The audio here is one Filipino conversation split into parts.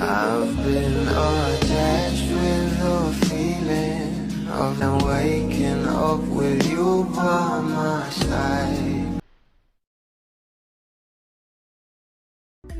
I've been attached with the feeling of now waking up with you by my side.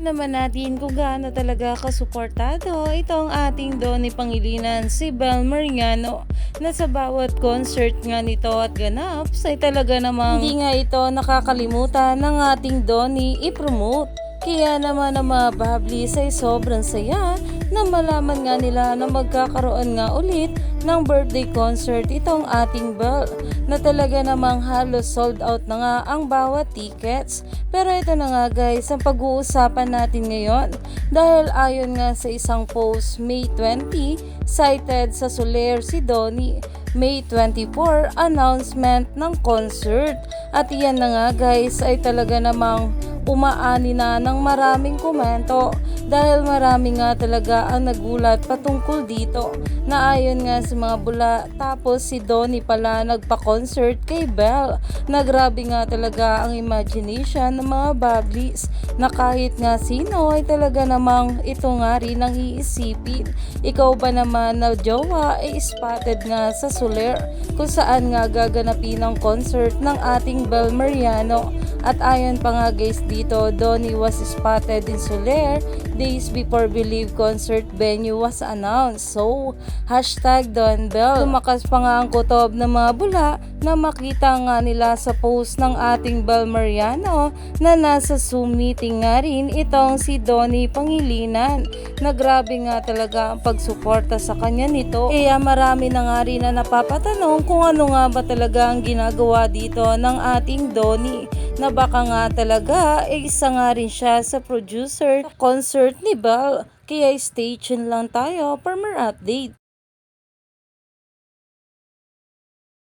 naman natin kung gaano talaga kasuportado itong ating Donny Pangilinan si Bel Mariano na sa bawat concert nga nito at ganap ay talaga namang hindi nga ito nakakalimutan ng ating Donny i-promote. Kaya naman ang mga bablis ay sobrang saya na malaman nga nila na magkakaroon nga ulit ng birthday concert itong ating Belle na talaga namang halos sold out na nga ang bawat tickets. Pero ito na nga guys ang pag-uusapan natin ngayon. Dahil ayon nga sa isang post May 20 cited sa Soler si Donnie. May 24 announcement ng concert. At iyan na nga guys ay talaga namang umaani na ng maraming komento. Dahil marami nga talaga ang nagulat patungkol dito. Na ayon nga sa mga bula tapos si Donnie pala nagpa-concert kay Belle. Na grabe nga talaga ang imagination ng mga bablis na kahit nga sino ay talaga namang ito nga rin ang iisipin. Ikaw ba naman na jowa ay spotted nga sa Soler? Kung saan nga gaganapin ang concert ng ating Belle Mariano at ayon pa nga guys dito, Donnie was spotted in Soler days before Believe concert venue was announced. So, hashtag Don Bell. Lumakas pa nga ang kutob ng mga bula na makita nga nila sa post ng ating Bel Mariano na nasa Zoom meeting nga rin itong si Donnie Pangilinan na grabe nga talaga ang pagsuporta sa kanya nito. Kaya marami na nga rin na napapatanong kung ano nga ba talaga ang ginagawa dito ng ating Donnie na baka nga talaga eh, isa nga rin siya sa producer concert ni Belle. Kaya stay tuned lang tayo for more update.